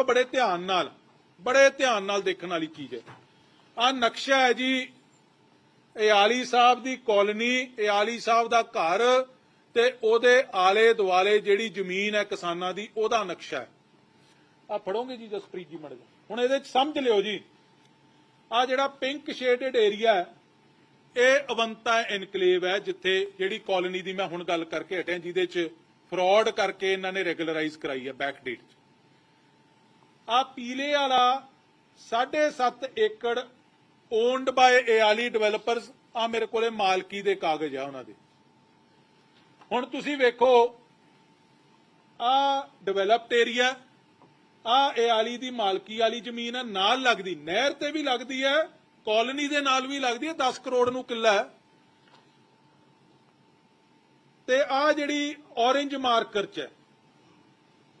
ਦੇਖਿਓ ਬੜੇ ਧਿਆਨ ਨਾਲ, ਬੜੇ ਧਿਆਨ ਨਾਲ ਦੇਖਣ ਵਾਲੀ ਚੀਜ਼ ਹੈ। ਆ ਨਕਸ਼ਾ ਹੈ ਜੀ ਇਹ ਆਲੀ ਸਾਹਿਬ ਦੀ ਕਾਲੋਨੀ ਇਹ ਆਲੀ ਸਾਹਿਬ ਦਾ ਘਰ ਤੇ ਉਹਦੇ ਆਲੇ ਦੁਆਲੇ ਜਿਹੜੀ ਜ਼ਮੀਨ ਹੈ ਕਿਸਾਨਾਂ ਦੀ, ਉਹਦਾ ਨਕਸ਼ਾ ਹੈ। ਆ ਫੜੋਗੇ ਜੀ ਜਸਪ੍ਰੀਤ ਜੀ ਮੜ ਹੁਣ ਇਹਦੇ ਚ ਸਮਝ ਲਿਓ ਜੀ। ਆ ਜਿਹੜਾ ਪਿੰਕ ਸ਼ੇਡਡ ਏਰੀਆ ਹੈ, ਇਹ ਅਵੰਤਾ ਇਨਕਲੇਵ ਹੈ ਜਿੱਥੇ ਜਿਹੜੀ ਕਾਲੋਨੀ ਦੀ ਮੈਂ ਹੁਣ ਗੱਲ ਕਰਕੇ ਹਟਿਆ, ਜਿਹਦੇ ਚ ਫਰਾਡ ਕਰਕੇ ਇਹਨਾਂ ਨੇ ਰੈਗੂਲਰਾਈਜ਼ ਕਰਾਈ ਹੈ ਬੈਕ ਡੇਟ ਚ। ਆ ਪੀਲੇ ਵਾਲਾ 7.5 ਏਕੜ ਓਨਡ ਬਾਏ ਏਆਲੀ ਡਿਵੈਲਪਰਸ ਆ ਮੇਰੇ ਕੋਲੇ ਮਾਲਕੀ ਦੇ ਕਾਗਜ਼ ਆ ਉਹਨਾਂ ਦੇ। ਹੁਣ ਤੁਸੀਂ ਵੇਖੋ, ਆ ਡਿਵੈਲਪਡ ਏਰੀਆ ਆ ਏਆਲੀ ਦੀ ਮਾਲਕੀ ਵਾਲੀ ਜ਼ਮੀਨ ਹੈ ਨਾਲ ਲੱਗਦੀ, ਨਹਿਰ ਤੇ ਵੀ ਲੱਗਦੀ ਹੈ ਕਾਲੋਨੀ ਦੇ ਨਾਲ ਵੀ ਲੱਗਦੀ ਹੈ 10 ਕਰੋੜ ਨੂੰ ਕਿੱਲਾ ਹੈ। ਤੇ ਆ ਜਿਹੜੀ orange ਮਾਰਕਰ ਚ ਹੈ,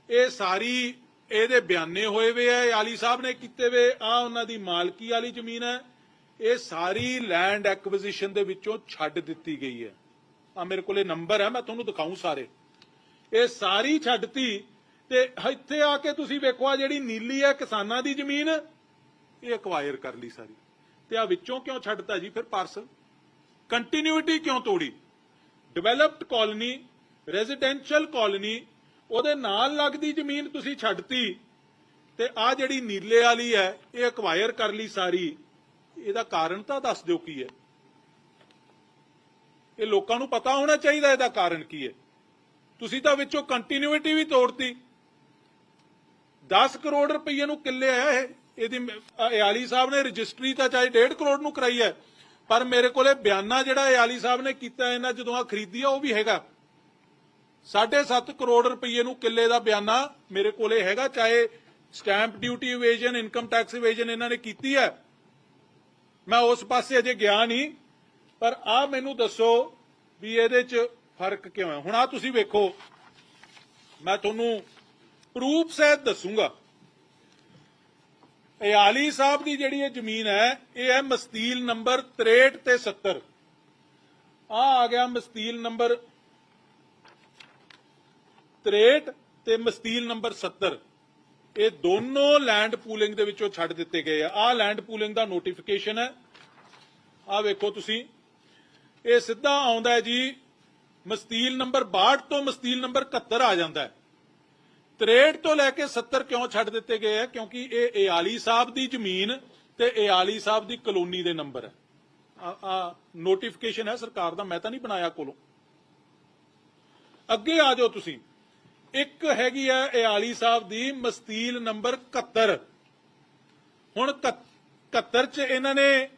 ਇਹ ਸਾਰੀ ਇਹਦੇ ਬਿਆਨੇ ਹੋਏ ਵੇ ਆ ਆਲੀ ਸਾਹਿਬ ਨੇ ਕੀਤੇ ਵੇ ਆ ਉਹਨਾਂ ਦੀ ਮਾਲਕੀ ਵਾਲੀ ਜ਼ਮੀਨ ਹੈ। ਇਹ ਸਾਰੀ ਲੈਂਡ ਐਕੁਜੀਸ਼ਨ ਦੇ ਵਿੱਚੋਂ ਛੱਡ ਦਿੱਤੀ ਗਈ ਹੈ। ਆ ਮੇਰੇ ਕੋਲੇ ਨੰਬਰ ਹੈ, ਮੈਂ ਤੁਹਾਨੂੰ ਦਿਖਾਉਂ ਸਾਰੇ। ਇਹ ਸਾਰੀ ਛੱਡਤੀ ਤੇ ਇੱਥੇ ਆ ਕੇ ਤੁਸੀਂ ਵੇਖੋ ਆ ਜਿਹੜੀ ਨੀਲੀ ਹੈ ਕਿਸਾਨਾਂ ਦੀ ਜ਼ਮੀਨ, ਇਹ ਅਕਵਾਇਰ ਕਰ ਲਈ ਸਾਰੀ। ਤੇ ਆ ਵਿੱਚੋਂ ਕਿਉਂ ਛੱਡਤਾ ਜੀ ਫਿਰ ਪਾਰਸਲ ਕੰਟੀਨਿਊਟੀ ਕਿਉਂ ਤੋੜੀ? ਡਿਵੈਲਪਡ ਕਾਲੋਨੀ ਰੈਜ਼ੀਡੈਂਸ਼ੀਅਲ ਕਾਲੋਨੀ ਉਹਦੇ ਨਾਲ ਲੱਗਦੀ ਜ਼ਮੀਨ ਤੁਸੀਂ ਛੱਡਤੀ ਤੇ ਆ ਜਿਹੜੀ ਨੀਲੇ ਵਾਲੀ ਹੈ, ਇਹ ਅਕਵਾਇਰ ਕਰ ਲਈ ਸਾਰੀ। ਇਹਦਾ ਕਾਰਨ ਤਾਂ ਦੱਸ ਦਿਓ ਕੀ ਹੈ। ਇਹ ਲੋਕਾਂ ਨੂੰ ਪਤਾ ਹੋਣਾ ਚਾਹੀਦਾ ਇਹਦਾ ਕਾਰਨ ਕੀ ਹੈ। ਤੁਸੀਂ ਤਾਂ ਵਿੱਚੋਂ ਕੰਟੀਨਿਊਟੀ ਵੀ ਤੋੜਤੀ। 10 ਕਰੋੜ ਰੁਪਏ ਨੂੰ ਕਿੱਲੇ ਆ ਇਹ। ਇਹਦੀ ਇਹ ਸਾਹਿਬ ਨੇ ਰਜਿਸਟਰੀ ਤਾਂ ਚਾਹੇ 1.5 ਕਰੋੜ ਨੂੰ ਕਰਾਈ ਹੈ, ਪਰ ਮੇਰੇ ਕੋਲੇ ਬਿਆਨਾ ਜਿਹੜਾ ਇਹ ਸਾਹਿਬ ਨੇ ਕੀਤਾ, ਇਹਨਾਂ ਜਦੋਂ ਆ ਖਰੀਦੀ ਆ, ਉਹ ਵੀ ਹੈਗਾ। 7.5 ਕਰੋੜ ਰੁਪਏ ਨੂੰ ਕਿੱਲੇ ਦਾ ਬਿਆਨਾ ਮੇਰੇ ਕੋਲੇ ਹੈਗਾ, ਚਾਹੇ stamp duty evasion income tax evasion ਇਹਨਾਂ ਨੇ ਕੀਤੀ ਹੈ। ਮੈਂ ਉਸ ਪਾਸੇ ਅਜੇ ਗਿਆ ਨਹੀਂ, ਪਰ ਆ ਮੈਨੂੰ ਦੱਸੋ ਵੀ ਇਹਦੇ 'ਚ ਫ਼ਰਕ ਕਿਉਂ ਹੈ? ਹੁਣ ਆ ਤੁਸੀਂ ਵੇਖੋ। ਮੈਂ ਤੁਹਾਨੂੰ ਪ੍ਰੂਫ ਸਹਿਤ ਦੱਸੂਗਾ। ਇਹ ਆਲੀ ਸਾਹਿਬ ਦੀ ਜਿਹੜੀ ਇਹ ਜ਼ਮੀਨ ਹੈ, ਇਹ ਹੈ ਮਸਤੀਲ ਨੰਬਰ 63 ਤੇ 70 ਆ ਆ ਗਿਆ ਮਸਤੀਲ ਨੰਬਰ 63 ਤੇ ਮਸਤੀਲ ਨੰਬਰ 70 ਇਹ ਦੋਨੋਂ ਲੈਂਡ ਪੂਲਿੰਗ ਦੇ ਵਿੱਚੋਂ ਛੱਡ ਦਿੱਤੇ ਗਏ ਆ। ਆ ਲੈਂਡ ਪੂਲਿੰਗ ਦਾ ਨੋਟੀਫਿਕੇਸ਼ਨ ਹੈ। ਆ ਵੇਖੋ ਤੁਸੀਂ। ਇਹ ਸਿੱਧਾ ਆਉਂਦਾ ਹੈ ਜੀ। ਮਸਤੀਲ ਨੰਬਰ 62 ਤੋਂ ਮਸਤੀਲ ਨੰਬਰ 71 ਆ ਜਾਂਦਾ ਹੈ। 63 ਤੋਂ ਲੈ ਕੇ 70 ਕਿਉਂ ਛੱਡ ਦਿੱਤੇ ਗਏ ਆ? ਕਿਉਂਕਿ ਇਹ ਏਆਲੀ ਸਾਹਿਬ ਦੀ ਜ਼ਮੀਨ ਤੇ ਏਆਲੀ ਸਾਹਿਬ ਦੀ ਕਲੋਨੀ ਦੇ ਨੰਬਰ ਹੈ। ਆ ਨੋਟੀਫਿਕੇਸ਼ਨ ਹੈ ਸਰਕਾਰ ਦਾ। ਮੈਂ ਤਾਂ ਨਹੀਂ ਬਣਾਇਆ ਕੋਲੋਂ। ਅੱਗੇ ਆ ਜਾਓ ਤੁਸੀਂ। ਇੱਕ ਹੈਗੀ ਹੈ ਏਆਲੀ ਸਾਹਿਬ ਦੀ ਮਸਤੀਲ ਨੰਬਰ 71 ਹੁਣ 71 ਚ ਇਹਨਾਂ ਨੇ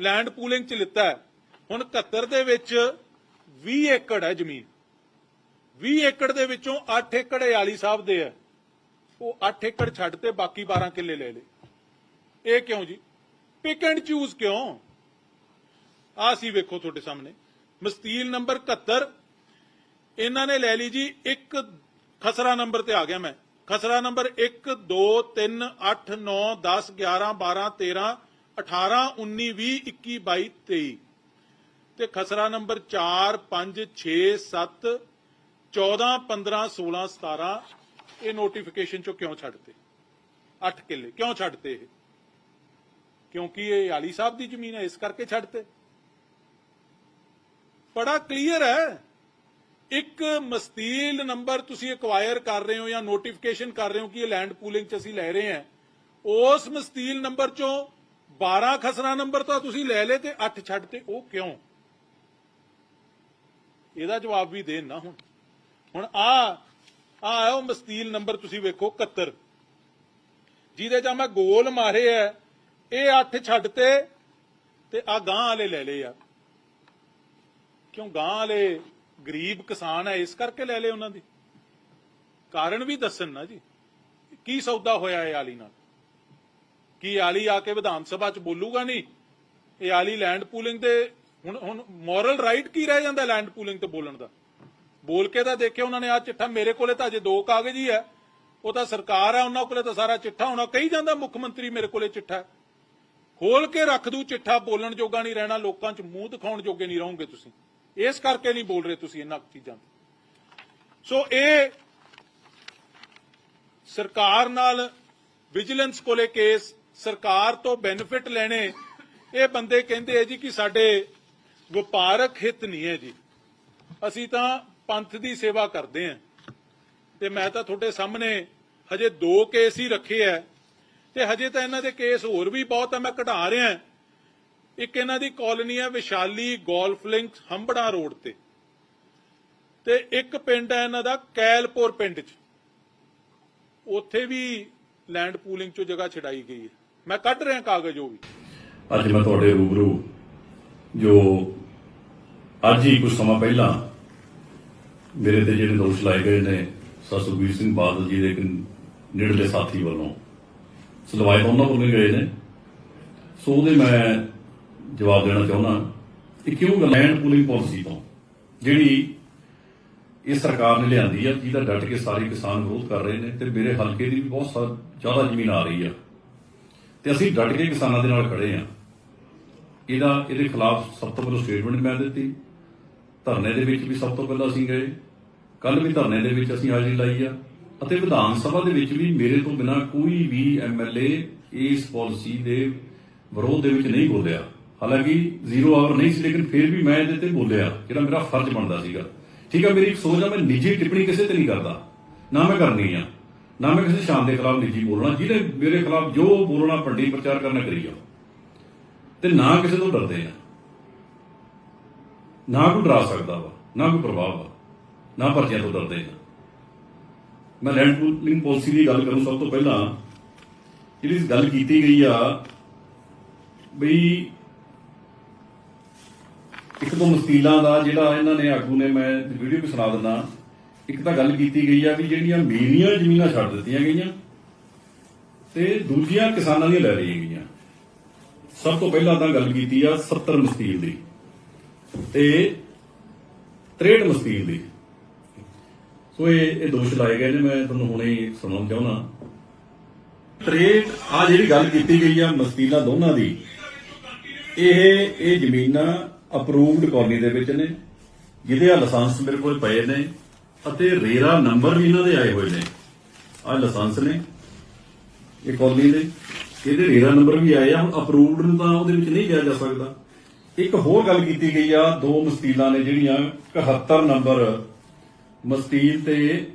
ਲੈਂਡ ਪੂਲਿੰਗ ਚ ਲਿੱਤਾ ਹੁਣ 71 ਦੇ ਵਿੱਚ 20 ਏਕੜ ਹੈ ਜ਼ਮੀਨ। 20 ਏਕੜ ਦੇ ਵਿੱਚੋਂ 8 ਏਕੜ ਏਆਲੀ ਸਾਹਿਬ ਦੇ ਹੈ। ਉਹ 8 ਏਕੜ ਛੱਡ ਤੇ ਬਾਕੀ 12 ਕਿੱਲੇ ਲੈ ਲਏ। ਇਹ ਕਿਉਂ ਜੀ? ਪਿਕ ਐਂਡ ਚੂਜ਼ ਕਿਉਂ? ਆ ਸੀ ਵੇਖੋ ਤੁਹਾਡੇ ਸਾਹਮਣੇ। ਮਸਤੀਲ ਨੰਬਰ 71 ਇਹਨਾਂ ਨੇ ਲੈ ਲਈ ਜੀ ਇੱਕ ਖਸਰਾ ਨੰਬਰ ਤੇ ਆ ਗਿਆ ਮੈਂ ਖਸਰਾ ਨੰਬਰ 1 2 3 8 9 10 11 12 13 18 19 20 21 22 23 ਤੇ ਖਸਰਾ ਨੰਬਰ 4 5 6 7 14 15 16 17 ਇਹ ਨੋਟੀਫਿਕੇਸ਼ਨ ਚੋਂ ਕਿਉਂ ਛੱਡਤੇ 8 ਕਿੱਲੇ ਕਿਉਂ ਛੱਡਤੇ ਇਹ ਕਿਉਂਕਿ ਇਹ ਆਲੀ ਸਾਹਿਬ ਦੀ ਜ਼ਮੀਨ ਹੈ ਇਸ ਕਰਕੇ ਛੱਡਤੇ ਬੜਾ ਕਲੀਅਰ ਹੈ ਇੱਕ ਮਸਤੀਲ ਨੰਬਰ ਤੁਸੀਂ ਐਕਵਾਇਰ ਕਰ ਰਹੇ ਹੋ ਜਾਂ ਨੋਟੀਫਿਕੇਸ਼ਨ ਕਰ ਰਹੇ ਹੋ ਕਿ ਇਹ ਲੈਂਡ ਪੂਲਿੰਗ ਚ ਅਸੀਂ ਲੈ ਰਹੇ ਹਾਂ। ਉਸ ਮਸਤੀਲ ਨੰਬਰ ਚੋਂ 12 ਖਸਰਾ ਨੰਬਰ ਤਾਂ ਤੁਸੀਂ ਲੈ ਲਏ ਤੇ 8 ਛੱਡ ਤੇ ਉਹ ਕਿਉਂ? ਇਹਦਾ ਜਵਾਬ ਵੀ ਦੇਣ ਨਾ ਹੁਣ। ਹੁਣ ਆ ਆ ਆਓ ਮਸਤੀਲ ਨੰਬਰ ਤੁਸੀਂ ਵੇਖੋ 71 ਜਿਹਦੇ ਚ ਮੈਂ ਗੋਲ ਮਾਰੇ ਐ ਇਹ 8 ਛੱਡ ਤੇ ਤੇ ਆ ਗਾਂ ਵਾਲੇ ਲੈ ਲਏ ਆ। ਕਿਉਂ ਗਾਂ ਵਾਲੇ? ਗਰੀਬ ਕਿਸਾਨ ਹੈ, ਇਸ ਕਰਕੇ ਲੈ ਲਏ ਉਹਨਾਂ ਦੀ। ਕਾਰਨ ਵੀ ਦੱਸਣ ਨਾ ਜੀ। ਕੀ ਸੌਦਾ ਹੋਇਆ ਇਹ ਆਲੀ ਨਾਲ? ਕੀ ਆਲੀ ਆ ਕੇ ਵਿਧਾਨ ਸਭਾ ਚ ਬੋਲੂਗਾ ਨਹੀਂ? ਇਹ ਆਲੀ ਲੈਂਡ ਪੂਲਿੰਗ ਦੇ ਹੁਣ ਹੁਣ ਮੋਰਲ ਰਾਈਟ ਕੀ ਰਹਿ ਜਾਂਦਾ ਲੈਂਡ ਪੂਲਿੰਗ ਤੇ ਬੋਲਣ ਦਾ? ਬੋਲ ਕੇ ਤਾਂ ਦੇਖਿਆ ਉਹਨਾਂ ਨੇ ਆ ਚਿੱਠਾ ਮੇਰੇ ਕੋਲੇ ਤਾਂ ਅਜੇ ਦੋ ਕਾਗਜ਼ ਹੀ ਹੈ। ਉਹ ਤਾਂ ਸਰਕਾਰ ਹੈ ਉਹਨਾਂ ਕੋਲੇ ਤਾਂ ਸਾਰਾ ਚਿੱਠਾ ਹੋਣਾ। ਕਹੀ ਜਾਂਦਾ ਮੁੱਖ ਮੰਤਰੀ ਮੇਰੇ ਕੋਲੇ ਚਿੱਠਾ। ਖੋਲ ਕੇ ਰੱਖ ਦੂ ਚਿੱਠਾ, ਬੋਲਣ ਜੋਗਾ ਨਹੀਂ ਰਹਿਣਾ, ਲੋਕਾਂ 'ਚ ਮੂੰਹ ਦਿਖਾਉਣ ਜੋਗੇ ਨਹੀਂ ਰਹੋਗੇ ਤੁਸੀਂ। ਇਸ ਕਰਕੇ ਨਹੀਂ ਬੋਲ ਰਹੇ ਤੁਸੀਂ ਇਹਨਾਂ ਚੀਜ਼ਾਂ ਸੋ ਇਹ ਸਰਕਾਰ ਨਾਲ ਵਿਜੀਲੈਂਸ ਕੋਲੇ ਕੇਸ ਸਰਕਾਰ ਤੋਂ ਬੈਨੀਫਿਟ ਲੈਣੇ, ਇਹ ਬੰਦੇ ਕਹਿੰਦੇ ਆ ਜੀ ਕਿ ਸਾਡੇ ਵਪਾਰਕ ਹਿੱਤ ਨਹੀਂ ਹੈ ਜੀ। ਅਸੀਂ ਤਾਂ ਪੰਥ ਦੀ ਸੇਵਾ ਕਰਦੇ ਆਂ ਤੇ ਮੈਂ ਤਾਂ ਤੁਹਾਡੇ ਸਾਹਮਣੇ ਹਜੇ ਦੋ ਕੇਸ ਹੀ ਰੱਖੇ ਐ ਤੇ ਹਜੇ ਤਾਂ ਇਹਨਾਂ ਦੇ ਕੇਸ ਹੋਰ ਵੀ ਬਹੁਤ ਆ, ਮੈਂ ਘਟਾ ਰਿਹਾ। ਇੱਕ ਇਹਨਾਂ ਦੀ ਕਾਲੋਨੀ ਹੈ Vaishali golf link Hambran road ਤੇ। ਤੇ ਇੱਕ ਪਿੰਡ ਹੈ ਇਹਨਾਂ ਦਾ ਕੈਲਪੁਰ ਪਿੰਡ 'ਚ। ਉੱਥੇ ਵੀ ਲੈਂਡ ਪੂਲਿੰਗ 'ਚੋਂ ਜਗ੍ਹਾ ਛਡਾਈ ਗਈ ਹੈ। ਮੈਂ ਕੱਢ ਰਿਹਾ ਕਾਗਜ਼ ਉਹ ਵੀ। ਅੱਜ ਮੈਂ ਤੁਹਾਡੇ ਰੂਬਰੂ ਜੋ ਅੱਜ ਹੀ ਕੁਝ ਸਮਾਂ ਪਹਿਲਾਂ ਮੇਰੇ ਤੇ ਜਿਹੜੇ ਦੋਸ਼ ਲਾਏ ਗਏ ਨੇ, ਸਰ ਸੁਖਬੀਰ ਸਿੰਘ ਬਾਦਲ ਜੀ ਦੇ ਇੱਕ ਨੇੜਲੇ ਸਾਥੀ ਵੱਲੋਂ। ਸਲਵਾਏ ਉਹਨਾਂ ਵੱਲੋਂ ਗਏ ਨੇ। ਸੋ ਉਹਦੇ ਮੈਂ ਜਵਾਬ ਦੇਣਾ ਚਾਹੁੰਦਾ ਕਿ ਕਿਉਂ ਲੈਂਡ ਪੂਲਿੰਗ ਪਾਲਿਸੀ ਤੋਂ, ਜਿਹੜੀ ਇਹ ਸਰਕਾਰ ਨੇ ਲਿਆਂਦੀ ਆ, ਜਿਹਦਾ ਡਟ ਕੇ ਸਾਰੇ ਕਿਸਾਨ ਵਿਰੋਧ ਕਰ ਰਹੇ ਨੇ ਤੇ ਮੇਰੇ ਹਲਕੇ ਦੀ ਵੀ ਬਹੁਤ ਸਾ- ਜ਼ਿਆਦਾ ਜ਼ਮੀਨ ਆ ਰਹੀ ਆ। ਤੇ ਅਸੀਂ ਡਟ ਕੇ ਕਿਸਾਨਾਂ ਦੇ ਨਾਲ ਖੜੇ ਆ। ਇਹਦਾ, ਇਹਦੇ ਖਿਲਾਫ ਸਭ ਤੋਂ ਪਹਿਲਾਂ ਸਟੇਟਮੈਂਟ ਮੈਂ ਦਿੱਤੀ। ਧਰਨੇ ਦੇ ਵਿੱਚ ਵੀ ਸਭ ਤੋਂ ਪਹਿਲਾਂ ਅਸੀਂ ਗਏ। ਕੱਲ ਵੀ ਧਰਨੇ ਦੇ ਵਿੱਚ ਅਸੀਂ ਹਾਜ਼ਰੀ ਲਾਈ ਆ। ਅਤੇ ਵਿਧਾਨ ਸਭਾ ਦੇ ਵਿੱਚ ਵੀ ਮੇਰੇ ਤੋਂ ਬਿਨਾ ਕੋਈ ਵੀ ਐਮਐਲਏ ਇਸ ਪਾਲਿਸੀ ਦੇ ਵਿਰੋਧ ਦੇ ਵਿੱਚ ਨਹੀਂ ਬੋਲਿਆ। ਹਾਲਾਂਕਿ ਜ਼ੀਰੋ ਆਵਰ ਨਹੀਂ ਸੀ, ਲੇਕਿਨ ਫਿਰ ਵੀ ਮੈਂ ਇਹਦੇ ਤੇ ਬੋਲਿਆ, ਜਿਹੜਾ ਮੇਰਾ ਫਰਜ਼ ਬਣਦਾ ਸੀਗਾ। ਠੀਕ ਆ, ਮੇਰੀ ਸੋਚ ਆ, ਮੈਂ ਨਿੱਜੀ ਟਿੱਪਣੀ ਕਿਸੇ ਤੇ ਨਹੀਂ ਕਰਦਾ। ਨਾ ਮੈਂ ਕਰਨੀ ਆ, ਨਾ ਮੈਂ ਕਿਸੇ ਸ਼ਾਨ ਦੇ ਖਿਲਾਫ ਨਿੱਜੀ ਬੋਲਣਾ ਜਿਹਨੇ ਮੇਰੇ ਖਿਲਾਫ ਜੋ ਬੋਲਣਾ ਪੱਡੀ ਪ੍ਰਚਾਰ ਕਰਨਾ ਕਰੀ ਜਾਓ। ਤੇ ਨਾ ਕਿਸੇ ਤੋਂ ਡਰਦੇ ਆ। ਨਾ ਕੋਈ ਡਰਾ ਸਕਦਾ ਵਾ, ਨਾ ਕੋਈ ਪ੍ਰਭਾਵ ਵਾ, ਨਾ ਪਰਚਿਆਂ ਤੋਂ ਡਰਦੇ ਆ। ਮੈਂ ਲੈਂਡ ਪੂਲਿੰਗ ਪਾਲਿਸੀ ਦੀ ਗੱਲ ਕਰੂੰ, ਸਭ ਤੋਂ ਪਹਿਲਾਂ ਜਿਹੜੀ ਗੱਲ ਕੀਤੀ ਗਈ ਆ, ਬਈ ਇੱਕ ਦੋ ਮਸਤੀਲਾਂ ਦਾ ਜਿਹੜਾ ਇਹਨਾਂ ਨੇ ਆਗੂ ਨੇ ਮੈਂ ਵੀਡੀਓ ਵੀ ਸੁਣਾ ਦਿੰਦਾ। ਇੱਕ ਤਾਂ ਗੱਲ ਕੀਤੀ ਗਈ ਆ ਵੀ ਜਿਹੜੀਆਂ ਮੇਰੀਆਂ ਜ਼ਮੀਨਾਂ ਛੱਡ ਦਿੱਤੀਆਂ ਗਈਆਂ ਤੇ ਦੂਜੀਆਂ ਕਿਸਾਨਾਂ ਦੀਆਂ ਲੈ ਲਈਆਂ ਗਈਆਂ। ਸਭ ਤੋਂ ਪਹਿਲਾਂ ਤਾਂ ਗੱਲ ਕੀਤੀ ਆ 70 ਮਸਤੀਲ ਦੀ ਤੇ 63 ਮਸਤੀਲ ਦੀ। ਸੋ ਇਹ ਇਹ ਦੋਸ਼ ਲਾਏ ਗਏ ਨੇ, ਮੈਂ ਤੁਹਾਨੂੰ ਹੁਣੇ ਹੀ ਸੁਣਾਉਣਾ ਚਾਹੁੰਦਾ 63 ਆ ਜਿਹੜੀ ਗੱਲ ਕੀਤੀ ਗਈ ਆ ਮਸਤੀਲਾ ਦੋਨਾਂ ਦੀ, ਇਹ ਇਹ ਜ਼ਮੀਨਾਂ ਅਪਰੂਵਡ ਕਾਲਨੀ ਦੇ ਵਿੱਚ ਨੇ, ਜਿਹਦੇ ਆ ਲਾਇਸੈਂਸ ਮੇਰੇ ਕੋਲ ਪਏ ਨੇ, ਅਤੇ ਰੇਰਾ ਨੰਬਰ ਵੀ ਇਹਨਾਂ ਦੇ ਆਏ ਹੋਏ ਨੇ। ਆ ਲਾਇਸੈਂਸ ਨੇ, ਇਹ ਕਾਲਨੀ ਦੇ, ਇਹਦੇ ਰੇਰਾ ਨੰਬਰ ਵੀ ਆਏ ਆ, ਹੁਣ ਅਪਰੂਵਡ ਨੂੰ ਤਾਂ ਉਹਦੇ ਵਿੱਚ ਨਹੀਂ ਜਾਇਆ ਜਾ ਸਕਦਾ। ਇੱਕ ਹੋਰ ਗੱਲ ਕੀਤੀ ਗਈ ਆ, ਦੋ ਮਸਤੀਲਾਂ ਨੇ ਜਿਹੜੀਆਂ 71 ਨੰਬਰ ਮਸਤੀਲ ਤੇ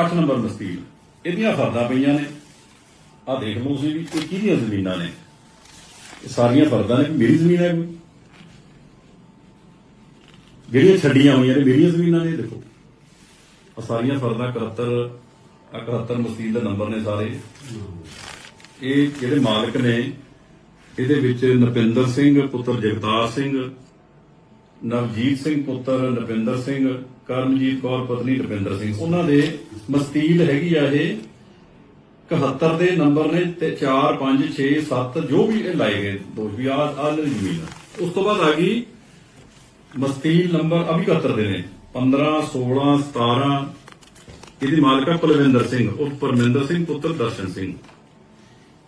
8 ਨੰਬਰ ਮਸਤੀਲ। ਇਹਦੀਆਂ ਫਰਦਾਂ ਪਈਆਂ ਨੇ। ਆ ਦੇਖ ਲਓ ਤੁਸੀਂ ਵੀ, ਇਹ ਕਿਹਦੀਆਂ ਜ਼ਮੀਨਾਂ ਨੇ? ਇਹ ਸਾਰੀਆਂ ਫਰਦਾਂ ਨੇ, ਮੇਰੀ ਜ਼ਮੀਨ ਹੈ ਕੋਈ? ਜਿਹੜੀਆਂ ਛੱਡੀਆਂ ਹੋਈਆਂ ਨੇ, ਮੇਰੀਆਂ ਜ਼ਮੀਨਾਂ ਨੇ ਇਹ ਦੇਖੋ। ਆ ਸਾਰੀਆਂ ਫਰਦਾਂ 71 71 ਮਸਤੀਲ ਦਾ ਨੰਬਰ ਨੇ ਸਾਰੇ। ਇਹ ਜਿਹੜੇ ਮਾਲਕ ਨੇ, ਇਹਦੇ ਵਿੱਚ ਨਪਿੰਦਰ ਸਿੰਘ, ਪੁੱਤਰ ਜਗਤਾਰ ਸਿੰਘ, ਨਵਜੀਤ ਸਿੰਘ ਪੁੱਤਰ ਨਪਿੰਦਰ ਸਿੰਘ, ਕਰਮਜੀਤ ਕੌਰ ਪਤਨੀ ਨਪਿੰਦਰ ਸਿੰਘ। ਉਹਨਾਂ ਦੇ ਮਸਤੀਲ ਹੈਗੀ ਆ ਇਹ 71 ਦੇ ਨੰਬਰ ਨੇ ਤੇ 4 5 6 7 ਜੋ ਵੀ ਇਹ ਲਾਏ ਗਏ ਦੋ ਵੀ ਆ ਆ ਜ਼ਮੀਨ ਉਸ ਤੋਂ ਬਾਅਦ ਆ ਗਈ ਮਸਤੀਲ ਨੰਬਰ ਅਭੀ 71 ਦੇ ਨੇ। 15 16 17 ਇਹਦੀ ਮਾਲਕ ਪਲਵਿੰਦਰ ਸਿੰਘ ਉਰਫ ਪਰਮਿੰਦਰ ਸਿੰਘ, ਪੁੱਤਰ ਦਰਸ਼ਨ ਸਿੰਘ।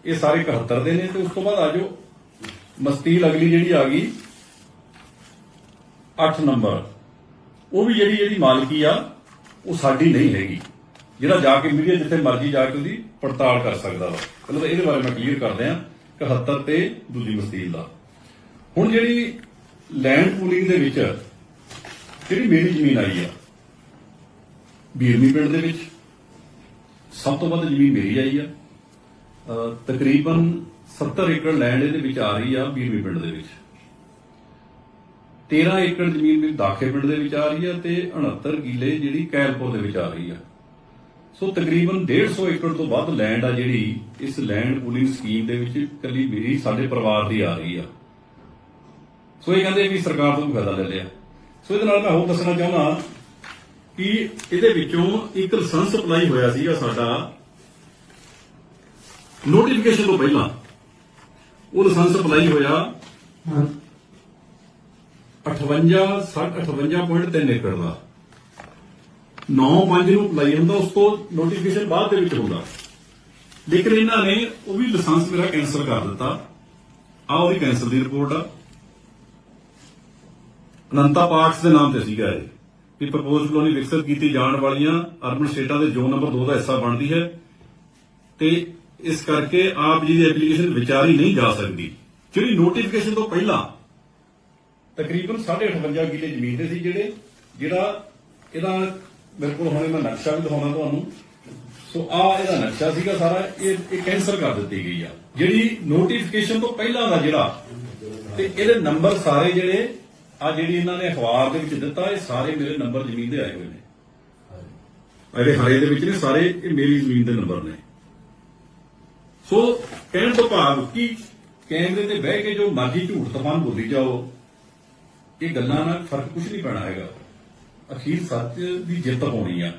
ਇਹ ਸਾਰੇ 71 ਦੇ ਨੇ ਤੇ ਉਸ ਤੋਂ ਬਾਅਦ ਆ ਜਾਓ। ਮਸਤੀਲ ਅਗਲੀ ਜਿਹੜੀ ਆ ਗਈ 8 ਨੰਬਰ। ਉਹ ਵੀ ਜਿਹੜੀ ਇਹਦੀ ਮਾਲਕੀ ਆ, ਉਹ ਸਾਡੀ ਨਹੀਂ ਹੈਗੀ। ਜਿਹੜਾ ਜਾ ਕੇ ਮੀਡੀਆ ਜਿੱਥੇ ਮਰਜ਼ੀ ਜਾ ਕੇ ਉਹਦੀ ਪੜਤਾਲ ਕਰ ਸਕਦਾ ਵਾ। ਮਤਲਬ ਇਹਦੇ ਬਾਰੇ ਮੈਂ ਕਲੀਅਰ ਕਰਦੇ ਆ 71 ਤੇ ਦੂਜੀ ਮਸਤੀਲ ਦਾ। ਹੁਣ ਜਿਹੜੀ ਲੈਂਡ ਪੂਲਿੰਗ ਦੇ ਵਿੱਚ ਜਿਹੜੀ ਮੇਰੀ ਜ਼ਮੀਨ ਆਈ ਆ ਬੀਰਮੀ ਪਿੰਡ ਦੇ ਵਿੱਚ ਸਭ ਤੋਂ ਵੱਧ ਜ਼ਮੀਨ ਮੇਰੀ ਆਈ ਆ। ਤਕਰੀਬਨ 70 ਏਕੜ ਲੈਂਡ ਇਹਦੇ ਵਿੱਚ ਆ ਰਹੀ ਆ ਬੀਰਮੀ ਪਿੰਡ ਦੇ ਵਿੱਚ। 13 ਏਕੜ ਜ਼ਮੀਨ ਵੀ ਦਾਖੇ ਪਿੰਡ ਦੇ ਵਿੱਚ ਆ ਰਹੀ ਆ ਤੇ 69 ਕਿੱਲੇ ਜਿਹੜੀ ਕੈਲਪੁਰ ਦੇ ਵਿੱਚ ਆ ਰਹੀ ਆ। ਸੋ ਤਕਰੀਬਨ 150 ਏਕੜ ਤੋਂ ਵੱਧ ਲੈਂਡ ਆ ਜਿਹੜੀ ਇਸ ਲੈਂਡ ਪੂਲਿੰਗ ਸਕੀਮ ਦੇ ਵਿੱਚ ਇਕੱਲੀ ਮੇਰੀ, ਸਾਡੇ ਪਰਿਵਾਰ ਦੀ ਆ ਰਹੀ ਆ। ਸੋ ਇਹ ਕਹਿੰਦੇ ਵੀ ਸਰਕਾਰ ਤੋਂ ਵੀ ਫਾਇਦਾ ਲੈ ਲਿਆ। ਸੋ ਇਹਦੇ ਨਾਲ ਮੈਂ ਹੋਰ ਦੱਸਣਾ ਚਾਹੁੰਦਾ ਕਿ ਇਹਦੇ ਵਿੱਚੋਂ ਇੱਕ ਲਾਇਸੈਂਸ ਅਪਲਾਈ ਹੋਇਆ ਸੀਗਾ ਸਾਡਾ। ਨੋਟੀਫਿਕੇਸ਼ਨ ਤੋਂ ਪਹਿਲਾਂ ਉਹ ਲਾਇਸੈਂਸ ਅਪਲਾਈ ਹੋਇਆ 58 58.3 ਏਕੜ ਦਾ। 9-5 ਨੂੰ ਅਪਲਾਈ ਹੁੰਦਾ ਉਸ ਤੋਂ ਨੋਟੀਫਿਕੇਸ਼ਨ ਬਾਅਦ ਦੇ ਵਿੱਚ ਹੁੰਦਾ। ਲੇਕਿਨ ਇਹਨਾਂ ਨੇ ਉਹ ਵੀ ਲਾਇਸੈਂਸ ਮੇਰਾ ਕੈਨਸਲ ਕਰ ਦਿੱਤਾ। ਆ ਉਹਦੀ ਕੈਨਸਲ ਦੀ ਰਿਪੋਰਟ ਆ। ਅਨੰਤਾ ਪਾਰਕਸ ਦੇ ਨਾਮ ਤੇ ਸੀਗਾ ਇਹ ਵੀ ਪ੍ਰਪੋਜ਼ ਕਲੋਨੀ ਵਿਕਸਿਤ ਕੀਤੀ ਜਾਣ ਵਾਲੀਆਂ ਅਰਬਨ ਸਟੇਟਾਂ ਦੇ ਜ਼ੋਨ ਨੰਬਰ 2 ਦਾ ਹਿੱਸਾ ਬਣਦੀ ਹੈ ਤੇ ਇਸ ਕਰਕੇ ਆਪ ਜੀ ਦੀ ਐਪਲੀਕੇਸ਼ਨ ਵਿਚਾਰੀ ਨਹੀਂ ਜਾ ਸਕਦੀ। ਜਿਹੜੀ ਨੋਟੀਫਿਕੇਸ਼ਨ ਤੋਂ ਪਹਿਲਾਂ ਤਕਰੀਬਨ 58 ਕਿੱਲੇ ਜ਼ਮੀਨ ਦੇ ਸੀ ਜਿਹੜੇ, ਜਿਹੜਾ ਇਹਦਾ ਮੇਰੇ ਕੋਲ ਹੁਣੇ ਮੈਂ ਨਕਸ਼ਾ ਵੀ ਦਿਖਾਉਣਾ ਤੁਹਾਨੂੰ। ਸੋ ਆ ਇਹਦਾ ਨਕਸ਼ਾ ਸੀਗਾ ਸਾਰਾ, ਇਹ ਇਹ ਕੈਂਸਲ ਕਰ ਦਿੱਤੀ ਗਈ ਆ। ਜਿਹੜੀ ਨੋਟੀਫਿਕੇਸ਼ਨ ਤੋਂ ਪਹਿਲਾਂ ਦਾ ਜਿਹੜਾ, ਤੇ ਇਹਦੇ ਨੰਬਰ ਸਾਰੇ ਜਿਹੜੇ ਆ ਜਿਹੜੀ ਇਹਨਾਂ ਨੇ ਅਖਬਾਰ ਦੇ ਵਿੱਚ ਦਿੱਤਾ, ਇਹ ਸਾਰੇ ਮੇਰੇ ਨੰਬਰ ਜ਼ਮੀਨ ਦੇ ਆਏ ਹੋਏ ਨੇ। ਆਹ ਜਿਹੜੇ ਹਰੇ ਦੇ ਵਿੱਚ ਨੇ ਸਾਰੇ, ਇਹ ਮੇਰੀ ਜ਼ਮੀਨ ਦੇ ਨੰਬਰ ਨੇ। ਸੋ ਕਹਿਣ ਤੋਂ ਭਾਵ ਕਿ ਕੈਮਰੇ ਤੇ ਬਹਿ ਕੇ ਜੋ ਮਰਜ਼ੀ ਝੂਠ ਤਫਾਨ ਬੋਲੀ ਜਾਓ, ਇਹ ਗੱਲਾਂ ਨਾਲ ਫ਼ਰਕ ਕੁਝ ਨਹੀਂ ਪੈਣਾ ਹੈਗਾ। ਅਖੀਰ ਸੱਚ ਦੀ ਜਿੱਤ ਹੋਣੀ ਆ।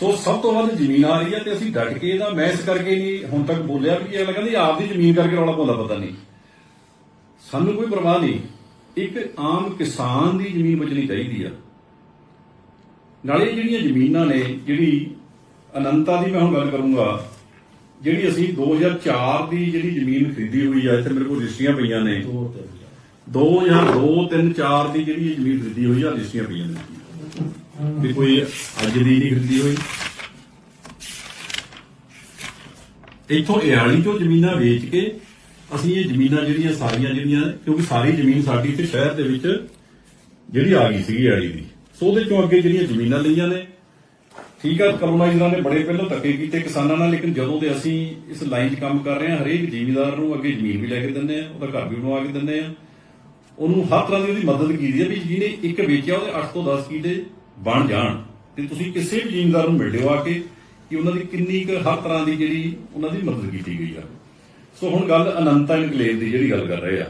ਸੋ ਸਭ ਤੋਂ ਵੱਧ ਜ਼ਮੀਨ ਆ ਰਹੀ ਆ ਤੇ ਅਸੀਂ ਡਟ ਕੇ ਇਹਦਾ ਮੈਂ ਇਸ ਕਰਕੇ ਨਹੀਂ ਹੁਣ ਤੱਕ ਬੋਲਿਆ ਵੀ ਇਹ ਕਹਿੰਦੇ ਆਪ ਦੀ ਜ਼ਮੀਨ ਕਰਕੇ ਰੌਲਾ ਪਾਉਂਦਾ ਪਤਾ ਨਹੀਂ। ਸਾਨੂੰ ਕੋਈ ਪਰਵਾਹ ਨਹੀਂ। ਇੱਕ ਆਮ ਕਿਸਾਨ ਦੀ ਜ਼ਮੀਨ ਬਚਣੀ ਚਾਹੀਦੀ ਆ। ਨਾਲੇ ਜਿਹੜੀਆਂ ਜ਼ਮੀਨਾਂ ਨੇ, ਜਿਹੜੀ ਅਨੰਤਾ ਦੀ ਮੈਂ ਹੁਣ ਗੱਲ ਕਰੂੰਗਾ, ਜਿਹੜੀ ਅਸੀਂ 2004 ਦੀ ਜਿਹੜੀ ਜ਼ਮੀਨ ਖਰੀਦੀ ਹੋਈ ਆ, ਇੱਥੇ ਮੇਰੇ ਕੋਲ ਰਜਿਸਟਰੀਆਂ ਪਈਆਂ ਨੇ। 2002 3 4 ਦੀ ਜਿਹੜੀ ਜ਼ਮੀਨ ਖਰੀਦੀ ਹੋਈ ਆ, ਰਜਿਸਟਰੀਆਂ ਪਈਆਂ ਨੇ। ਵੀ ਕੋਈ ਅੱਜ ਦੀ ਨਹੀਂ ਖਰੀਦੀ ਹੋਈ। ਇੱਥੋਂ ਇਆਲੀ ਤੋਂ ਜ਼ਮੀਨਾਂ ਵੇਚ ਕੇ ਅਸੀਂ ਇਹ ਜ਼ਮੀਨਾਂ ਜਿਹੜੀਆਂ ਸਾਰੀਆਂ ਜਿਹੜੀਆਂ, ਕਿਉਂਕਿ ਸਾਰੀ ਜ਼ਮੀਨ ਸਾਡੀ ਤੇ ਸ਼ਹਿਰ ਦੇ ਵਿੱਚ ਜਿਹੜੀ ਆ ਗਈ ਸੀਗੀ ਇਆਲੀ ਦੀ। ਸੋ ਉਹਦੇ ਚੋਂ ਅੱਗੇ ਜਿਹੜੀਆਂ ਜ਼ਮੀਨਾਂ ਲਈਆਂ ਨੇ, ਠੀਕ ਆ ਕਲੋਨਾਈਜ਼ਰਾਂ ਨੇ ਬੜੇ ਪਹਿਲਾਂ ਧੱਕੇ ਕੀਤੇ ਕਿਸਾਨਾਂ ਨਾਲ, ਲੇਕਿਨ ਜਦੋਂ ਦੇ ਅਸੀਂ ਇਸ ਲਾਈਨ 'ਚ ਕੰਮ ਕਰ ਰਹੇ ਹਾਂ, ਹਰੇਕ ਜ਼ਿਮੀਂਦਾਰ ਨੂੰ ਅੱਗੇ ਜ਼ਮੀਨ ਵੀ ਲੈ ਕੇ ਦਿੰਦੇ ਆ ਉਹਦਾ ਘਰ ਵੀ ਬਣਵਾ ਕੇ ਦਿੰਦੇ ਆ ਉਹਨੂੰ ਹਰ ਤਰ੍ਹਾਂ ਦੀ ਉਹਦੀ ਮਦਦ ਕੀਤੀ ਹੈ ਵੀ ਜਿਹਨੇ ਇੱਕ ਵੇਚਿਆ, ਉਹਦੇ 8 ਤੋਂ 10 ਕਿੱਲੇ ਬਣ ਜਾਣ। ਤੇ ਤੁਸੀਂ ਕਿਸੇ ਵੀ ਜ਼ਿਮੀਂਦਾਰ ਨੂੰ ਮਿਲਿਓ ਆ ਕੇ ਕਿ ਉਹਨਾਂ ਦੀ ਕਿੰਨੀ ਕੁ ਹਰ ਤਰ੍ਹਾਂ ਦੀ ਜਿਹੜੀ ਉਹਨਾਂ ਦੀ ਮਦਦ ਕੀਤੀ ਗਈ ਆ। ਸੋ ਹੁਣ ਗੱਲ ਅਨੰਤਾ ਇਨਕਲੇਵ ਦੀ ਜਿਹੜੀ ਗੱਲ ਕਰ ਰਹੇ ਆ।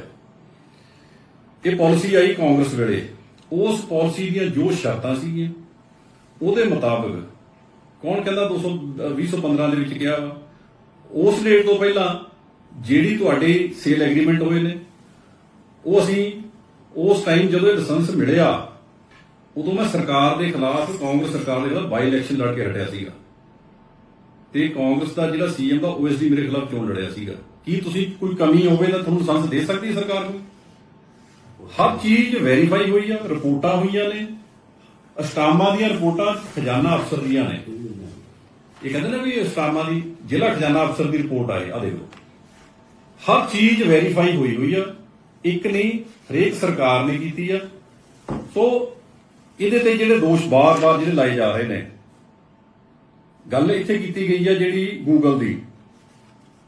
ਇਹ ਪਾਲਿਸੀ ਆਈ ਕਾਂਗਰਸ ਵੇਲੇ। ਉਸ ਪਾਲਿਸੀ ਦੀਆਂ ਜੋ ਸ਼ਰਤਾਂ ਸੀਗੀਆਂ, ਉਹਦੇ ਮੁਤਾਬਕ ਕੌਣ ਕਹਿੰਦਾ 200 ਅਹ 2015 ਦੇ ਵਿੱਚ ਕਿਹਾ ਵਾ? ਉਸ ਡੇਟ ਤੋਂ ਪਹਿਲਾਂ ਜਿਹੜੀ ਤੁਹਾਡੇ ਸੇਲ ਐਗਰੀਮੈਂਟ ਹੋਏ ਨੇ, ਉਹ ਅਸੀਂ ਉਸ ਟਾਈਮ ਜਦੋਂ ਇਹ ਲਾਇਸੈਂਸ ਮਿਲਿਆ, ਉਦੋਂ ਮੈਂ ਸਰਕਾਰ ਦੇ ਖਿਲਾਫ ਕਾਂਗਰਸ ਸਰਕਾਰ ਦੇ ਖਿਲਾਫ ਬਾਈ ਇਲੈਕਸ਼ਨ ਲੜ ਕੇ ਹਟਿਆ ਸੀਗਾ। ਤੇ ਕਾਂਗਰਸ ਦਾ ਜਿਹੜਾ ਸੀਐਮ ਦਾ ਓਐਸਡੀ ਮੇਰੇ ਖਿਲਾਫ ਚੋਣ ਲੜਿਆ ਸੀਗਾ? ਕੀ ਤੁਸੀਂ ਕੋਈ ਕਮੀ ਹੋਵੇ ਤਾਂ ਤੁਹਾਨੂੰ ਲਾਇਸੈਂਸ ਦੇ ਸਕਦੀ ਹੈ ਸਰਕਾਰ ਨੂੰ। ਹਰ ਚੀਜ਼ ਵੈਰੀਫਾਈ ਹੋਈ ਆ, ਰਿਪੋਰਟਾਂ ਹੋਈਆਂ ਨੇ। ਅਸਟਾਮਾ ਦੀਆਂ ਰਿਪੋਰਟਾਂ ਖਜ਼ਾਨਾ ਅਫਸਰ ਦੀਆਂ ਨੇ। ਇਹ ਕਹਿੰਦੇ ਨੇ ਵੀ ਅਸਟਾਮਾ ਦੀ ਜ਼ਿਲ੍ਹਾ ਖਜ਼ਾਨਾ ਅਫਸਰ ਦੀ ਰਿਪੋਰਟ ਆਏ ਆ ਦੇਖੋ। ਹਰ ਚੀਜ਼ ਵੈਰੀਫਾਈ ਹੋਈ ਹੋਈ ਆ, ਇੱਕ ਨਹੀਂ, ਹਰੇਕ ਸਰਕਾਰ ਨੇ ਕੀਤੀ ਆ। ਸੋ ਇਹਦੇ ਤੇ ਜਿਹੜੇ ਦੋਸ਼ ਬਾਰ-ਬਾਰ ਜਿਹੜੇ ਲਾਏ ਜਾ ਰਹੇ ਨੇ, ਗੱਲ ਇੱਥੇ ਕੀਤੀ ਗਈ ਆ ਜਿਹੜੀ ਗੂਗਲ ਦੀ।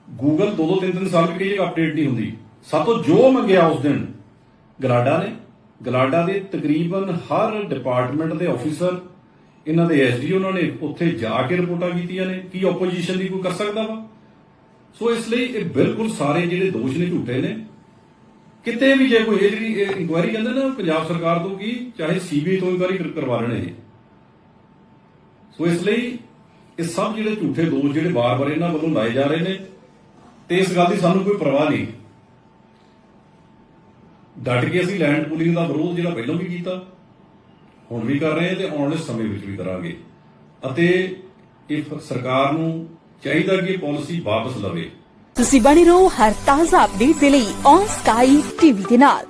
ਗੂਗਲ ਦੋ ਦੋ ਤਿੰਨ ਤਿੰਨ ਸਾਲ ਵੀ ਕਈ ਅਪਡੇਟ ਨਹੀਂ ਹੁੰਦੀ। ਸਾਤੋਂ ਜੋ ਮੰਗਿਆ ਉਸ ਦਿਨ ਗਲਾਡਾ ਨੇ। ਗਲਾਡਾ ਦੇ ਤਕਰੀਬਨ ਹਰ ਡਿਪਾਰਟਮੈਂਟ ਦੇ ਆਫੀਸਰ ਇਹਨਾਂ ਦੇ ਐਸਡੀ ਉਹਨਾਂ ਨੇ ਉੱਥੇ ਜਾ ਕੇ ਰਿਪੋਰਟਾਂ ਕੀਤੀਆਂ ਨੇ, ਕੀ ਆਪੋਜੀਸ਼ਨ ਦੀ ਕੋਈ ਕਰ ਸਕਦਾ ਵਾ? ਸੋ ਇਸ ਲਈ ਇਹ ਬਿਲਕੁਲ ਸਾਰੇ ਜਿਹੜੇ ਦੋਸ਼ ਨੇ ਝੂਠੇ ਨੇ। ਕਿਤੇ ਵੀ ਜੇ ਕੋਈ ਇਹ ਜਿਹੜੀ ਇਨਕੁਆਇਰੀ ਕਹਿੰਦੇ ਨਾ ਪੰਜਾਬ ਸਰਕਾਰ ਤੋਂ ਕੀ ਚਾਹੇ ਸੀਬੀਆਈ ਤੋਂ ਇਨਕੁਆਇਰੀ ਕਰਵਾ ਲੈਣੇ ਨੇ ਸੋ ਇਸ ਲਈ ਇਹ ਸਭ ਜਿਹੜੇ ਝੂਠੇ ਦੋਸ਼ ਜਿਹੜੇ ਬਾਰ-ਬਾਰ ਇਹਨਾਂ ਵੱਲੋਂ ਲਾਏ ਜਾ ਰਹੇ ਨੇ ਤੇ ਇਸ ਗੱਲ ਦੀ ਸਾਨੂੰ ਕੋਈ ਪਰਵਾਹ ਨਹੀਂ। ਡਟ ਕੇ ਅਸੀਂ ਲੈਂਡ ਪੂਲਿੰਗ ਦਾ ਵਿਰੋਧ ਜਿਹੜਾ ਪਹਿਲਾਂ ਵੀ ਕੀਤਾ, ਹੁਣ ਵੀ ਕਰ ਰਹੇ ਤੇ ਆਉਣ ਵਾਲੇ ਸਮੇਂ ਵਿੱਚ ਵੀ ਕਰਾਂਗੇ। ਅਤੇ ਇਹ ਸਰਕਾਰ ਨੂੰ ਚਾਹੀਦਾ ਕਿ ਇਹ ਪਾਲਿਸੀ ਵਾਪਸ ਲਵੇ। ਤੁਸੀਂ ਬਣੇ ਰਹੋ ਹਰ ਤਾਜ਼ਾ ਅਪਡੇਟ ਦੇ ਲਈ ਔਨ ਸਕਾਈ ਟੀਵੀ ਦੇ ਨਾਲ।